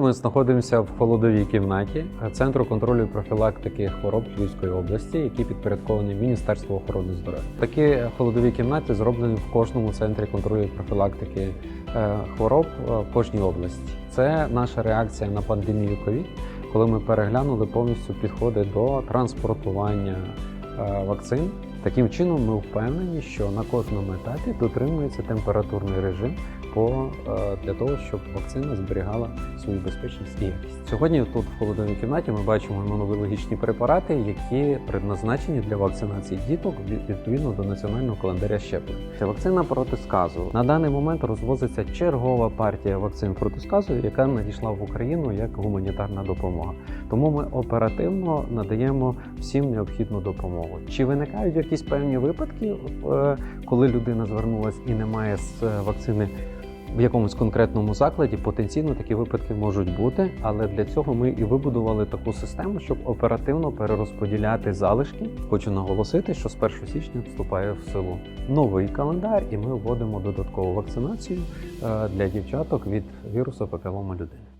Ми знаходимося в холодовій кімнаті Центру контролю і профілактики хвороб Львівської області, який підпорядкований Міністерству охорони здоров'я. Такі холодові кімнати зроблені в кожному центрі контролю і профілактики е, хвороб е, в кожній області. Це наша реакція на пандемію ковід, коли ми переглянули повністю підходи до транспортування е, вакцин. Таким чином, ми впевнені, що на кожному етапі дотримується температурний режим по е, для того, щоб вакцина зберігала свою безпечність і якість. Сьогодні тут в холодовій кімнаті ми бачимо імунобіологічні препарати, які предназначені для вакцинації діток від- відповідно до національного календаря щеплень. Це вакцина проти сказу. На даний момент розвозиться чергова партія вакцин проти сказу, яка надійшла в Україну як гуманітарна допомога. Тому ми оперативно надаємо всім необхідну допомогу. Чи виникають якісь певні випадки, е, коли людина звернулася і немає з е, вакцини в якомусь конкретному закладі? Потенційно такі випадки можуть бути, але для цього ми і вибудували таку систему, щоб оперативно перерозподіляти залишки. Хочу наголосити, що з 1 січня вступає в силу новий календар, і ми вводимо додаткову вакцинацію е, для дівчаток від вірусу папілома людини.